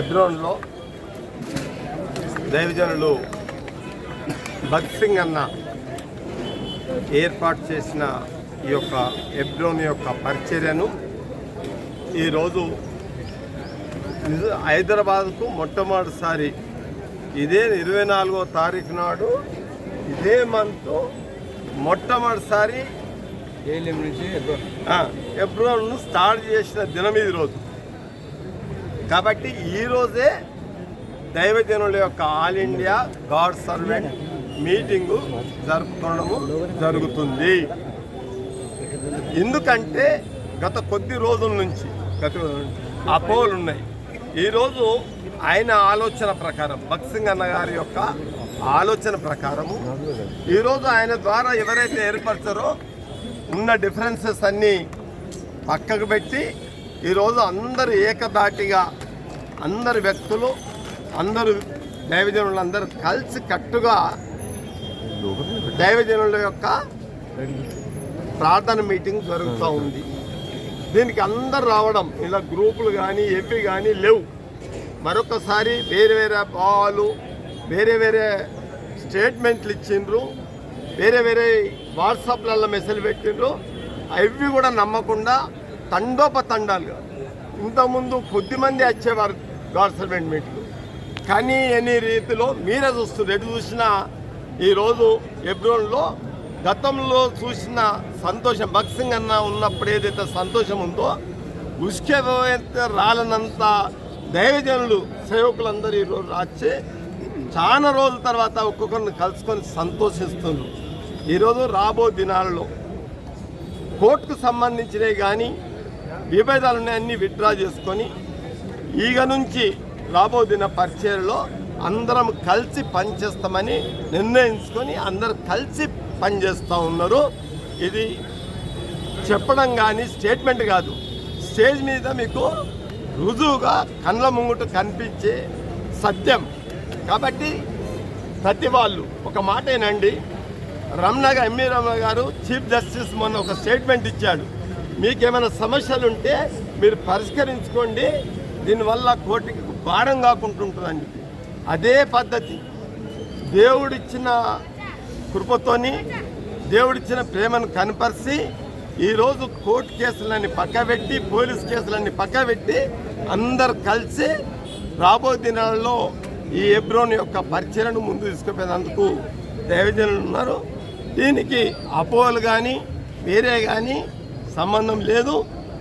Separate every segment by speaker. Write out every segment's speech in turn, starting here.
Speaker 1: ఎబ్రోన్లో దైవజనులు భగత్ సింగ్ అన్న ఏర్పాటు చేసిన ఈ యొక్క ఎబ్రోన్ యొక్క పరిచర్యను ఈరోజు హైదరాబాద్కు మొట్టమొదటిసారి ఇదే ఇరవై నాలుగో తారీఖు నాడు ఇదే మంత్ మొట్టమొదటిసారి ఎబ్రోన్ను స్టార్ట్ చేసిన దినం ఇది రోజు. కాబట్టి ఈరోజే దైవజనుల యొక్క all India God servant meeting జరుపుకోవడము జరుగుతుంది. ఎందుకంటే గత కొద్ది రోజుల నుంచి గత అపోలు ఉన్నాయి. ఈరోజు ఆయన ఆలోచన ప్రకారం భక్సింగ్ అన్న గారి యొక్క ఆలోచన ప్రకారము ఈరోజు ఆయన ద్వారా ఎవరైతే ఏర్పరచారో ఉన్న డిఫరెన్సెస్ అన్నీ పక్కకు పెట్టి ఈరోజు అందరు ఏకదాటిగా అందరు వ్యక్తులు అందరు దైవజనులందరూ కలిసి కట్టుగా దైవజనుల యొక్క ప్రార్థన మీటింగ్ జరుగుతూ ఉంది. దీనికి అందరు రావడం ఇలా గ్రూపులు కానీ ఏపీ కానీ లేవు. మరొకసారి వేరే వేరే భావాలు వేరే వేరే స్టేట్మెంట్లు ఇచ్చిండ్రు వేరే వేరే వాట్సాప్లలో మెసేజ్ పెట్టిండ్రు. అవి కూడా నమ్మకుండా తండోపతండాలుగా ఇంతకుముందు కొద్దిమంది వచ్చేవారు గవర్నమెంట్ మీట్లు. కానీ ఎన్ని రీతిలో మీరే చూస్తున్నారు. ఎటు చూసినా ఈరోజు ఎబ్రోన్లో గతంలో చూసిన సంతోషం భక్సింగ్ అన్న ఉన్నప్పుడు ఏదైతే సంతోషం ఉందో ఉసుకే రాలనంత దైవజనులు సేవకులందరూ ఈరోజు వచ్చి చాలా రోజుల తర్వాత ఒక్కొక్కరిని కలుసుకొని సంతోషిస్తున్నారు. ఈరోజు రాబో దినాల్లో కోర్టుకు సంబంధించినవి కానీ విభేదాలు ఉన్నాయన్నీ విత్డ్రా చేసుకొని ఈగ నుంచి రాబో దిన పరిచయలో అందరం కలిసి పనిచేస్తామని నిర్ణయించుకొని అందరు కలిసి పనిచేస్తూ ఉన్నారు. ఇది చెప్పడం కానీ స్టేట్మెంట్ కాదు. స్టేజ్ మీద మీకు రుజువుగా కండ్ల ముంగుట కనిపించే సత్యం. కాబట్టి ప్రతి వాళ్ళు ఒక మాట ఏనండి రమణ గా- రమణ గారు చీఫ్ జస్టిస్ మొన్న ఒక స్టేట్మెంట్ ఇచ్చాడు. మీకేమైనా సమస్యలు ఉంటే మీరు పరిష్కరించుకోండి. దీనివల్ల కోర్టుకి భారం కాకుంటుంటుందండి అదే పద్ధతి. దేవుడిచ్చిన కృపతోని దేవుడిచ్చిన ప్రేమను కనపరిచి ఈరోజు కోర్టు కేసులన్నీ పక్కబెట్టి పోలీస్ కేసులన్నీ పక్కబెట్టి అందరు కలిసి రాబో దినాల్లో ఈ ఎబ్రోన్ యొక్క పరిచయను ముందు తీసుకుపోయినందుకు దైవజనులు ఉన్నారు. దీనికి అపోలు కానీ వేరే కానీ సంబంధం లేదు.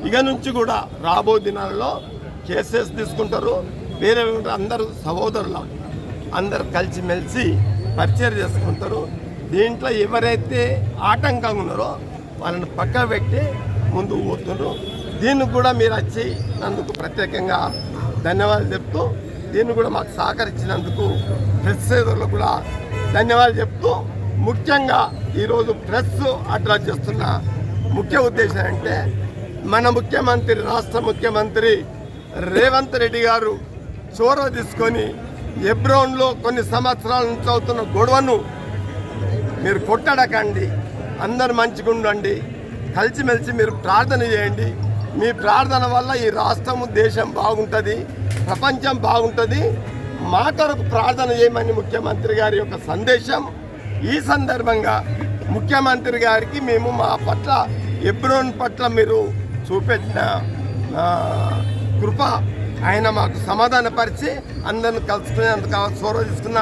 Speaker 1: ఇక నుంచి కూడా రాబో దినాల్లో కేసెస్ తీసుకుంటారు. వేరే అందరూ సహోదరులు అందరు కలిసిమెలిసి పరిచయం చేసుకుంటారు. దీంట్లో ఎవరైతే ఆటంకంగా ఉన్నారో వాళ్ళని పక్క పెట్టి ముందుకు పోతున్నారు దీనికి కూడా మీరు వచ్చి నందుకు ప్రత్యేకంగా ధన్యవాదాలు చెప్తూ దీన్ని కూడా మాకు సహకరించినందుకు ప్రెస్ సోదరులకు కూడా ధన్యవాదాలు చెప్తూ ముఖ్యంగా ఈరోజు ప్రెస్ అడ్రస్ చేస్తున్న ముఖ్య ఉద్దేశం అంటే మన ముఖ్యమంత్రి రాష్ట్ర ముఖ్యమంత్రి రేవంత్ రెడ్డి గారు చోర తీసుకొని ఎబ్రోన్లో కొన్ని సంవత్సరాల నుంచి అవుతున్న గొడవను మీరు కొట్టడకండి. అందరు మంచిగా ఉండండి. కలిసిమెలిసి మీరు ప్రార్థన చేయండి. మీ ప్రార్థన వల్ల ఈ రాష్ట్రము దేశం బాగుంటుంది ప్రపంచం బాగుంటుంది. మా కొరకు ప్రార్థన చేయమని ముఖ్యమంత్రి గారి యొక్క సందేశం. ఈ సందర్భంగా ముఖ్యమంత్రి గారికి మేము మా పట్ల ఎబ్రోన్ పట్ల మీరు చూపెట్టిన కృప ఆయన మాకు సమాధానపరిచి అందరిని కలుసుకునేందుకు చొరవ తీసుకున్న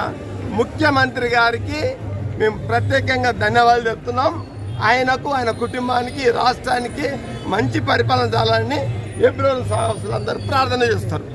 Speaker 1: ముఖ్యమంత్రి గారికి మేము ప్రత్యేకంగా ధన్యవాదాలు చెప్తున్నాం. ఆయనకు ఆయన కుటుంబానికి రాష్ట్రానికి మంచి పరిపాలన చేయాలని ఏప్రిల్ అందరూ ప్రార్థన చేస్తారు.